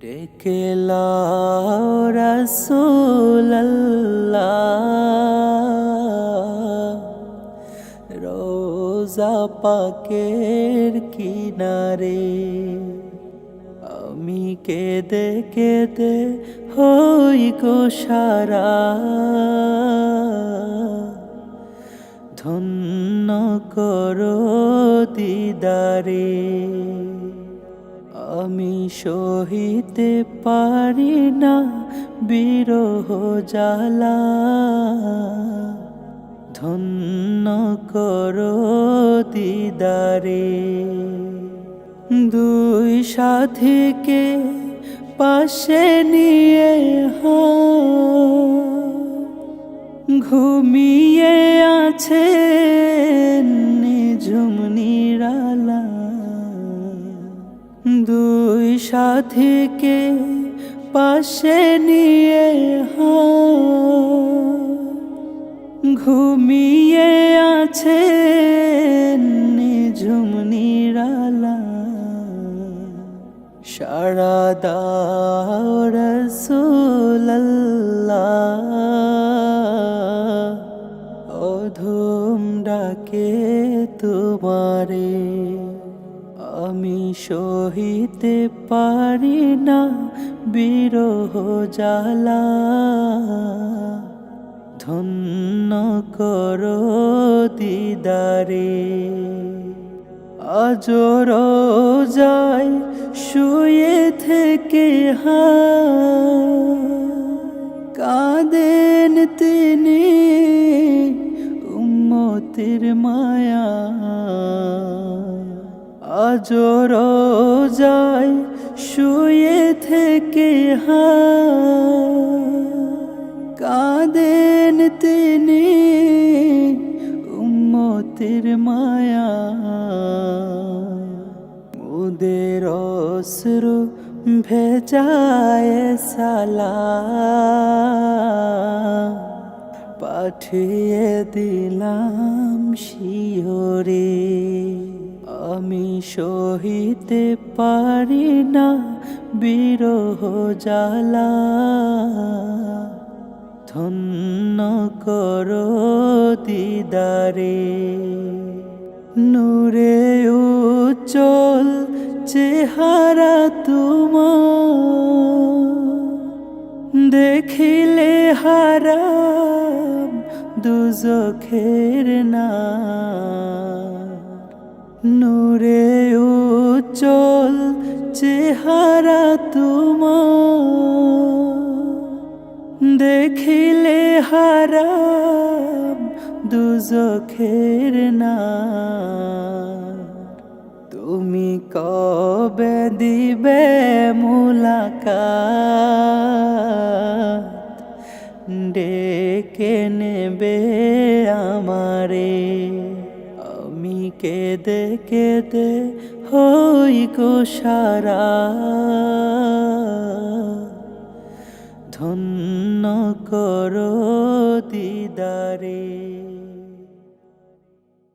ডেকে রোজা পাকের কিনারে আমি কেঁদে কেঁদে হই গো সারা। ধন্য করো দিদারে। আমি সহিতে পারি না বিরহ জ্বালা। ধন্য করো দিদারে, দুই সাথীকে পাশে নিয়ে ঘুমিয়ে আছে সাথীকে পাশে নিয়ে ঘুমিয়ে আছে নিঝুম নিরালা। সারা রসুল্লাহ অধম ডাকে তোমারে। আমি সহিতে পারি না বিরহ জ্বালা। ধন্য করো দিদারে আজর যায় শুয়ে থেকে হা কাঁদেন তিনি আজর যায় শুয়ে থেকে হা তিনি উম্মতির মায়া। মুদের অশ্রু ভেজায় সালা। পাঠিয়ে দিলাম আমি সহিতে পারি না বিরহ জ্বালা। ধন্য করো দিদারে, নূরে উজ্জ্বল চেহারা তোমার। দেখিলে হারাম দুজখের না নূরে উজ্জ্বল চেহারা তোমার। দেখিলে হারাম দুজখের না তুমি কবে দিবে মুলাকাত? ডেকে নেবে আমারে। আমি কেঁদে কেদে হই গো সারা। ধন্য করো দিদারে।